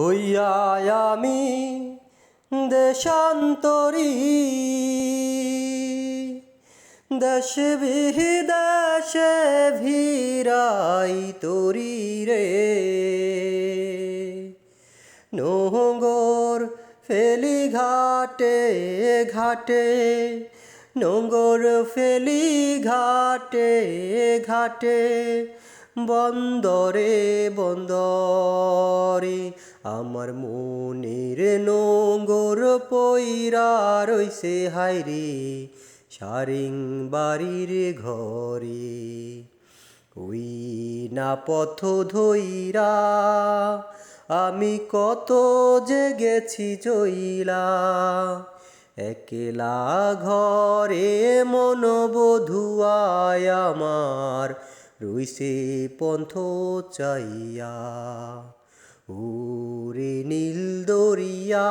হইয়া আমি দেশান্তরী। দেশ বিদেশে ভিড়াই তরি রে। নোঙ্গর ফেলি ঘাটে ঘাটে নোঙ্গর ফেলি ঘাটে ঘাটে, বন্দরে বন্দরে আমার মনের নোঙ্গর পইরা রইছে হাইরে সারিং বাড়ির ঘরে। ওই না পথ ধইরা আমি কত যে গেছি জইলা। একলা ঘরে মনোবধুয়ায় আমার রইছে পন্থ চাইয়া। ওরে নীল দরিয়া